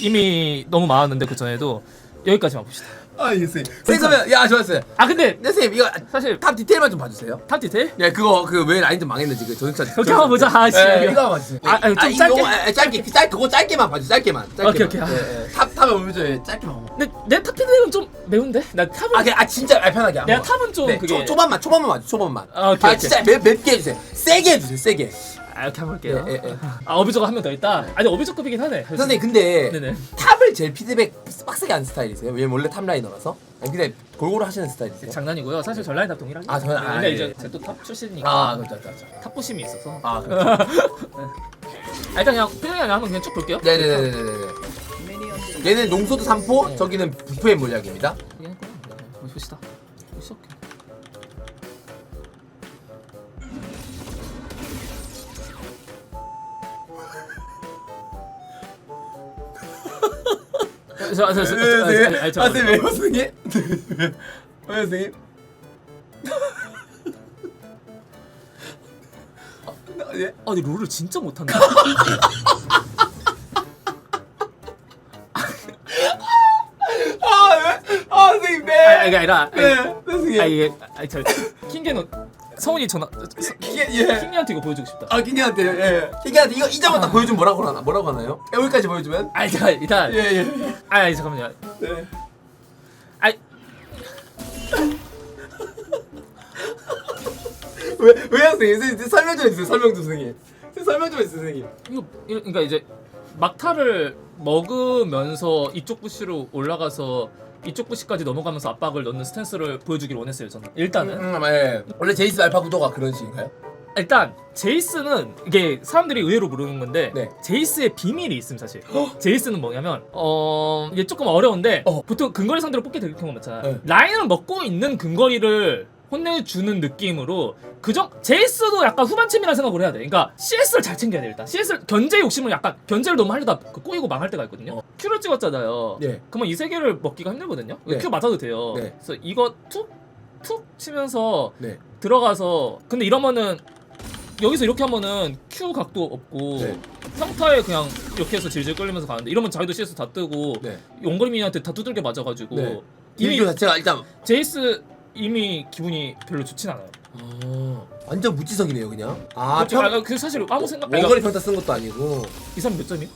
이미 너무 많았는데 그 전에도 여기까지만 봅시다. 아 예, 선생님. 선생님 그러면 야 좋았어요. 아 근데 네, 선생님 이거 사실 탑 디테일만 좀 봐주세요. 탑 디테일? 예, 그거 그 왜 라인 좀 망했는지 그 조직차. 그렇게 한번 보자. 아, 씨. 예, 이거 한번 봐주세요. 아, 아니, 좀 이거, 짧게. 아, 짧게, 짧게, 그거 짧게만 봐주세요. 짧게만. 짧게만. 오케이, 오케이. 예, 예. 탑 탑에. 예, 짧게만. 근데 내탑 디테일은 좀 매운데? 나 탑은 아, 그냥 아 진짜 아, 편하게. 내가 한번. 탑은 좀 네, 그게 초, 초반만 초반만 맞죠. 초반만. 아, 오케이, 오케이. 진짜 맵, 맵게 해주세요. 세게 해주세요. 세게. 아, 이렇게 한번 볼게요. 예, 예, 예. 아 어비저가 한 명 더 있다. 아니 어비저급이긴 하네. 선생님 근데 네네. 탑을 제일 피드백 빡세게 하는 스타일이세요? 왜냐면 원래 탑 라이너라서. 아니, 근데 골고루 하시는 스타일이세요? 장난이고요. 사실 전라인 탑 동일하죠. 아, 저는- 아, 근데 예. 이제 제또 탑 출신이니까 아, 그렇죠, 그렇죠. 탑부심이 있어서. 아, 그렇죠. 아, 일단 그냥 표정이 아니라 한번 그냥 쭉 볼게요. 네네네네네. 얘는 농소드 3포, 저기는 부프의 물약입니다. 그냥 그냥 한번 보시다. 저, 저, 저, 저, 저, 아니, 아니, 저, 아, 쌤, 왜요, 선생님? 왜요, 선생님? 아, 예? 아니 롤을 진짜 못한다. 아, 왜? 아, 선생님, 네. 아, 이게 아니라, 네, 아니, 선생님. 아 이게, 아니 저 킹게는 성훈이 전화, 서- 킹게, 예. 킹게한테 이거 보여주고 싶다. 아, 킹게한테, 예. 킹게한테 이거 이 점만 딱 보여주면 뭐라고 하나? 뭐라고 하나요? 여기까지 보여주면? 아, 일단, 일단, 예, 예. 아, 잠깐만요. 네. 아, 왜, 왜요, 선생님? 선생님, 설명 좀 해주세요, 설명 좀, 선생님. 선생님, 설명 좀 해주세요, 선생님. 이거, 그러니까 이제 막타를 먹으면서 이쪽 부시로 올라가서 이쪽 부시까지 넘어가면서 압박을 넣는 스탠스를 보여주길 원했어요 저는 일단은 음, 예. 원래 제이스 알파 구도가 그런 식인가요? 일단 제이스는 이게 사람들이 의외로 모르는 건데 네. 제이스의 비밀이 있음 사실 제이스는 뭐냐면 어 이게 조금 어려운데 어. 보통 근거리 상대로 뽑게 될 경우가 많잖아요 네. 라인을 먹고 있는 근거리를 혼내주는 느낌으로 그정 제이스도 약간 후반침이라는 생각을 해야 돼. 그러니까 CS를 잘 챙겨야 돼 일단. CS 견제 욕심을 약간 견제를 너무 하려다 그 꼬이고 망할 때가 있거든요. 어. Q를 찍었잖아요. 네. 그러면 이 세 개를 먹기가 힘들거든요. 네. Q 맞아도 돼요. 네. 그래서 이거 툭 툭 치면서 네. 들어가서 근데 이러면은 여기서 이렇게 하면은 Q 각도 없고 네. 평타에 그냥 이렇게 해서 질질 끌리면서 가는데 이러면 자기도 CS 다 뜨고 네. 용거리 미니한테 다 두들겨 맞아가지고 네. 이미 이미 자체가 일단 제이스 이미 기분이 별로 좋진 않아요. 아, 완전 무지성이네요, 그냥. 아, 그렇죠. 평, 아, 그 사실 아무 생각. 원거리 그러니까 평타 쓴 것도 아니고. 이 사람 몇 점이요?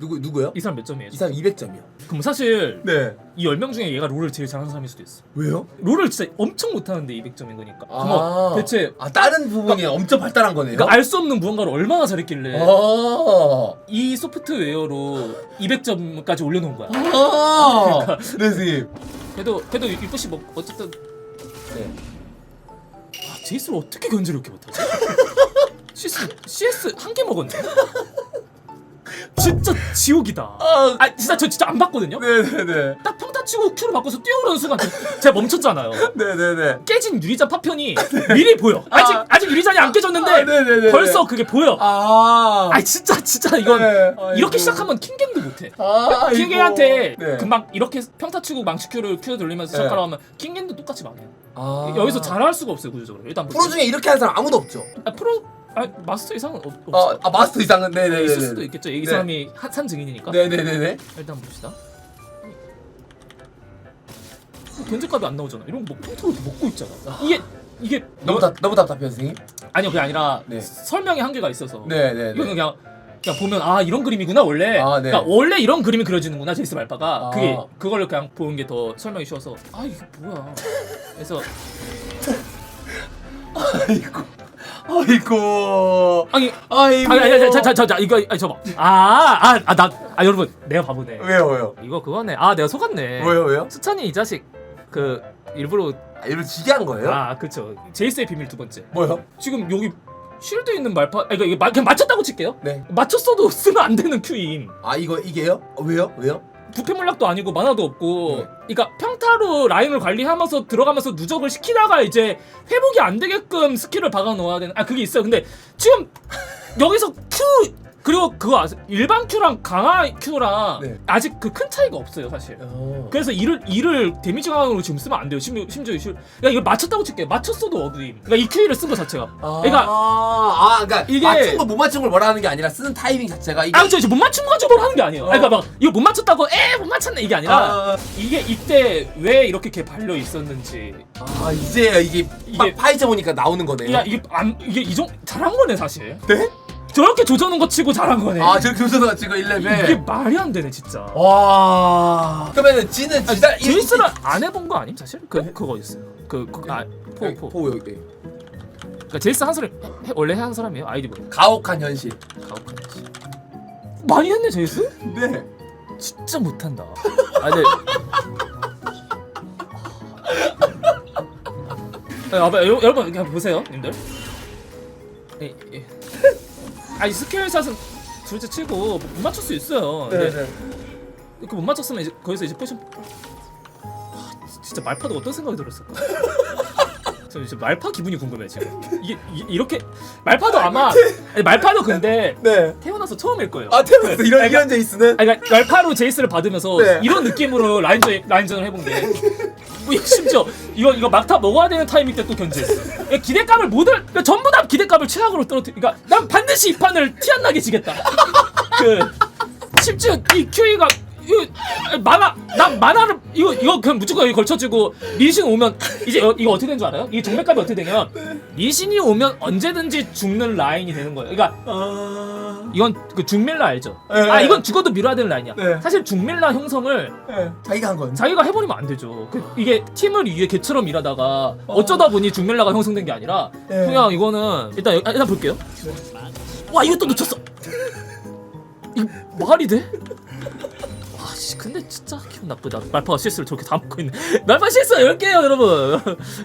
누구 누구요? 이 사람 몇 점이에요? 이 사람 200점이요. 그럼 사실 네. 이 10명 중에 얘가 롤을 제일 잘하는 사람일 수도 있어. 왜요? 롤을 진짜 엄청 못하는데 200점인 거니까. 아. 그럼 대체 아, 다른 부분이 엄청 발달한 거네요. 그러니까 알수 없는 무언가를 얼마나 잘했길래 아. 이 소프트웨어로 200점까지 올려놓은 거야. 아. 네, 선생님. 그래도 그래도 이쁘시 뭐 어쨌든 네. 아, 제이스를 어떻게 견제를 이렇게 못하지? CS CS 한 개 먹었네. 진짜 지옥이다. 아, 아 진짜 저 진짜 안 봤거든요. 네, 네, 네. 딱 평타 치고 큐를 바꿔서 뛰어오르는 순간 제가 멈췄잖아요. 네, 네, 네. 깨진 유리잔 파편이 미리 보여. 아직 아. 아직 유리잔이 안 깨졌는데 아, 네네네. 벌써 그게 보여. 아. 아 진짜 진짜 이건 네. 이렇게. 시작하면 킹갱도 못해. 아, 아이고. 킹갱한테 네. 금방 이렇게 평타 치고 망치 큐를 큐 돌리면서 네. 시작하라 하면 킹갱도 똑같이 망해 요. 아. 여기서 잘할 수가 없어요 구조적으로. 일단 프로 중에 이렇게 하는 사람 아무도 없죠. 아, 프로 아, 마스터 이상은 없, 아, 없어. 아 마스터 이상은 네, 네, 네. 있을 수도 있겠죠. 이 네. 사람이 한- 산 증인이니까. 네, 네, 네, 네. 일단 봅시다. 견제값이 안 나오잖아. 이런 뭐 폰트로 먹고 있잖아. 이게 이게 너무 답 너무 답답해요, 선생님. 아니요 그게 아니라 네. 설명의 한계가 있어서. 네, 네, 이거는 네. 그냥 그냥 보면 아 이런 그림이구나 원래. 아, 네. 그러니까 원래 이런 그림이 그려지는구나 제이스 말파가. 아. 그게 그걸 그냥 보는 게 더 설명이 쉬워서 아 이게 뭐야. 그래서 아이고. 아이고. 아니 아이고. 아니 아니 자자 자 이거 아니 저봐. 아 아 아 나 아 여러분 내가 바보네. 왜요, 왜요? 이거 그거네. 아 내가 속았네. 왜요, 왜요? 수찬이 이 자식 그 일부러 아, 일부러 지게 한 거예요? 아 그쵸 제이스의 비밀 두 번째. 뭐요? 지금 여기 쉴드 있는 말파 아 이거 이거 마- 그냥 맞췄다고 칠게요. 네. 맞췄어도 쓰면 안 되는 큐임. 아, 이거 이게요? 어, 왜요? 왜요? 부패 물약도 아니고 만화도 없고 네. 그러니까 평타로 라인을 관리하면서 들어가면서 누적을 시키다가 이제 회복이 안 되게끔 스킬을 박아 놓아야 되는 아 그게 있어요 근데 지금 여기서 Q 그리고 그거 아세요? 일반 큐랑 강화 큐랑 네. 아직 그 큰 차이가 없어요 사실. 어. 그래서 이를 이를 데미지 강화로 지금 쓰면 안 돼요. 심지어 심지어 실. 야 이거 맞췄다고 칠게. 맞췄어도 어그임. 그러니까 이 큐를 쓴 거 자체가. 아, 그러니까 아, 그러니까 이게- 맞춘 거 못 맞춘 걸 뭐라 하는 게 아니라 쓰는 타이밍 자체가 이게 아, 저, 저못 맞춘 거 가지고 하는 게 아니에요. 어. 아니, 그러니까 막 이거 못 맞췄다고 에 못 맞췄네 이게 아니라 아, 이게 이때 왜 이렇게 개 발려 있었는지. 아 이제 이게 이게- 막 파헤쳐 보니까 나오는 거네요. 야 이게 안 이게 이정 잘한 거네 사실. 네? 저렇게 조져놓은 거 치고 잘한 거네. 아, 저 교수가 지금 1레벨. 이게 말이 안 되네 진짜. 와. 그러면은 지는 진짜 이- 제이스를 안 해본 거 아님 사실? 그 그거 있어요. 그아포 여기, 포. 포 여기. 그러니까 제이스 한 사람 해- 원래 한 사람이에요 아이디 뭐 가혹한 현실. 가혹하지. 많이 했네 제이스? 네. 진짜 못한다. 아 근데 아, 봐봐 여- 여러분 그냥 보세요, 님들. 이, 이. 아니 스킬샷은 둘째 치고 못 맞출 수 있어요. 네, 근데 그못 맞췄으면 이제 거기서 이제 포션. 아, 진짜 말파도 어떤 생각이 들었을까? 저 이제 말파 기분이 궁금해 지금. 이게, 이게 이렇게 말파도 아마 아니, 말파도 근데 네. 태어나서 처음일 거예요. 아, 태어났어. 이런 아니, 이런 제이스는 아니, 그러니까 말파로 제이스를 받으면서 네. 이런 느낌으로 라인전 라인전을 해본 게 뭐, 심지어 이거 이거 막타 먹어야 되는 타이밍 때 또 견제했어. 그러니까 기대감을 모두 그러니까 전부 다 기대감을 최악으로 떨어뜨. 그러니까 난 반드시 이 판을 티 안 나게 지겠다. 그 심지어 이 큐이가 이거 만화 난 만화를 이거 이거 그냥 무조건 여기 걸쳐주고 리신 오면 이제 여- 이거 어떻게 된줄 알아요? 이 정맥값이 어떻게 되냐면 리신이 오면 언제든지 죽는 라인이 되는 거예요. 그러니까 아. 이건 그 중밀라 알죠? 네, 아 네. 이건 죽어도 밀어야 되는 라인이야. 네. 사실 중밀라 형성을 네. 자기가 한 건. 자기가 해버리면 안 되죠. 그, 이게 팀을 위해 개처럼 일하다가 어쩌다 보니 중밀라가 형성된 게 아니라 네. 그냥 이거는 일단 여- 아, 일단 볼게요. 와 이거 또 놓쳤어. 이거 말이 돼? 아 씨 근데 진짜 기분 나쁘다. 말파가 CS를 저렇게 다 먹고 있네. 말파 CS 10개예요 여러분.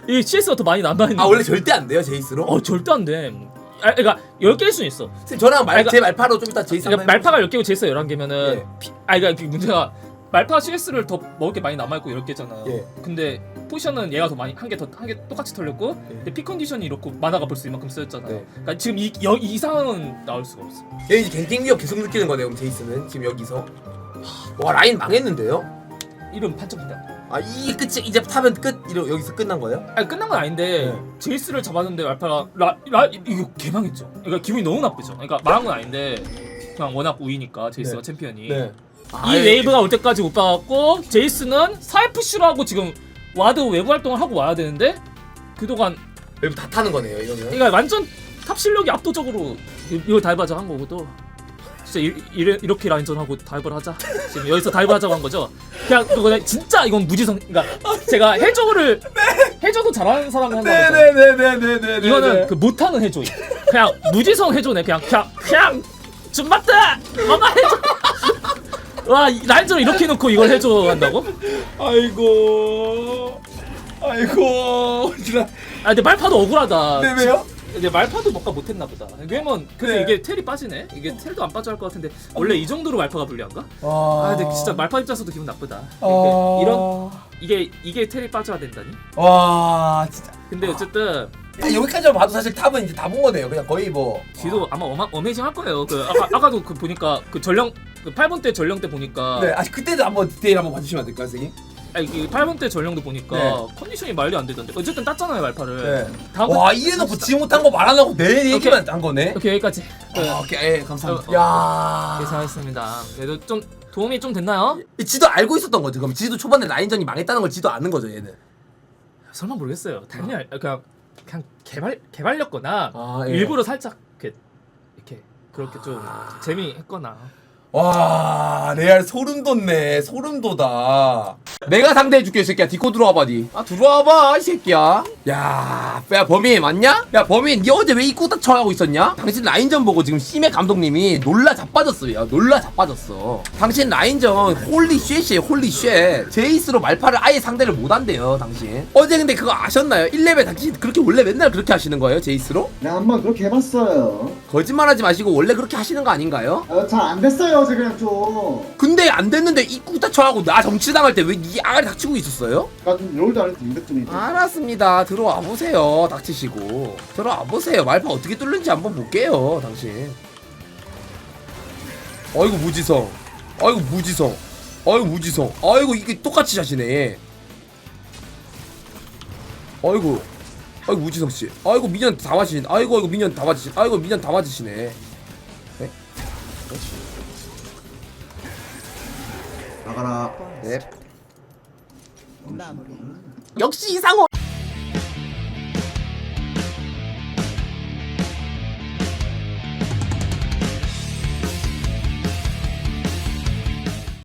이 CS가 더 많이 남아 있는. 아, 원래 절대 안 돼요, 제이스로? 어 절대 안 돼. 아, 그러니까 10개일 수는 있어. 선생님, 저랑 말, 그러니까- 제 말파로 좀 이따 제이스 그러니까 한번 해보세요. 말파가 10개고 제이스 11개면은 예. 피, 아 그러니까 그 문제가 말파 CS를 더 먹을 게 많이 남아 있고 10개잖아. 예. 근데 포지션은 얘가 더 많이 한 개 더 한 개 똑같이 털렸고 예. 근데 피 컨디션이 이렇고 만화가 벌써 이만큼 쓰였잖아. 네. 그러니까 지금 이, 여, 이 상황은 나올 수가 없어. 얘 이제 갱갱 위협 계속 느끼는 거네요, 그럼 제이스는. 지금 여기서. 와, 라인 망했는데요? 이름 판정이다. 아, 이게 끝이, 이제 타면 끝? 이러, 여기서 끝난 거예요? 아니 끝난 건 아닌데 네. 제이스를 잡았는데 말파가 라, 라 이거 개망했죠. 그러니까 기분이 너무 나쁘죠. 그러니까 망한 건 아닌데 그냥 워낙 우위니까 제이스가 네. 챔피언이. 네. 이 웨이브가 올 때까지 못 박았고 제이스는 사이프슈로 하고 지금 와드 외부 활동을 하고 와야 되는데 그동안 웨이브 다 타는 거네요, 이러면. 그러니까 완전 탑 실력이 압도적으로 이- 이걸 다이브하자 한 거고 또 진짜 이, 이래, 이렇게 라인전하고 다이브를 하자 지금 여기서 다이브 하자고 한 거죠 그냥 그거 진짜 이건 무지성 그러니까 제가 해조를 해조도 잘하는 사람이 하는 거거든요 네네네네네네. 이거는 그 못하는 해조 그냥 무지성 해조네 그냥 그냥 그냥 좀 맞다 엄마 해조 와 이- 라인전 이렇게 해놓고 이걸 해줘 한다고? 아이고. 아이고. 아 근데 말파도 억울하다 네, 왜요? 근데 말파도 뭔가 못했나 보다 왜냐면 근데 네. 이게 텔이 빠지네 이게 텔도 안 빠져 할 것 같은데 원래 이 정도로 말파가 불리한가? 아, 아 근데 진짜 말파 입장에서도 기분 나쁘다 아... 이게 이런 이게 이게 텔이 빠져야 된다니? 와, 진짜. 근데 어쨌든 야, 여기까지만 봐도 사실 탑은 이제 다 본 거네요. 그냥 거의 뭐. 뒤도 아마 어마, 어메이징 할 거예요 그 아까, 아까도 그 보니까 그 전령 그 8분 때 전령 때 보니까 네, 아 그때도 한번 디테일 한번 봐주시면 안 될까요, 선생님? 아니 그 8분 때 전령도 보니까 네. 컨디션이 말이 안 되던데 어쨌든 땄잖아요 말파를 네. 다음 와, 이래놓고 지 못한 거말안 하고 내 얘기만 한 거네. 오케이 여기까지 그, 아, 오케이, 예, 감사합니다. 어, 야, 예상했습니다 그래도 좀 도움이 좀 됐나요? 이 지도 알고 있었던 거죠. 그럼 지도 초반에 라인전이 망했다는 걸 지도 아는 거죠, 얘는. 설마 모르겠어요 당연히 알, 그냥 그냥 개발 개발렸거나 아, 예. 일부러 살짝 이렇게 이렇게 그렇게 좀 재미했거나 와, 레알 소름 돋네. 소름 돋아. 내가 상대해줄게, 이 새끼야. 디코 들어와봐디. 아, 들어와봐, 이 새끼야. 야, 야, 범인 맞냐? 야, 범인, 니 어제 왜 입구 닥쳐하고 있었냐? 당신 라인전 보고 지금 심해 감독님이 놀라 자빠졌어요. 놀라 자빠졌어. 당신 라인전 홀리 쉣이에요, 홀리 쉣. 제이스로 말파를 아예 상대를 못한대요, 당신. 어제 근데 그거 아셨나요? 1레벨 당신 그렇게 원래 맨날 그렇게 하시는 거예요, 제이스로? 네, 한번 그렇게 해봤어요. 거짓말하지 마시고 원래 그렇게 하시는 거 아닌가요? 아, 잘안 됐어요, 어제 그냥 좀. 근데 안 됐는데 입구 닥쳐하고 나 정치 당할 때 왜이 아가리 닥치고 있었어요? 나좀 롤도 안 했는데. 알았습니다. 들어와 보세요. 닥치시고 들어와 보세요. 말파 어떻게 뚫는지 한번 볼게요, 당신. 아이고 무지성 아이고 무지성 아이고 무지성 아이고 이게 똑같이 자시네 아이고 아이고 무지성 씨 아이고 미년 다 맞으신 아이고 아이고 미년 다 맞으신 아이고 미년 다 맞으시네 나가라 네 역시 이상호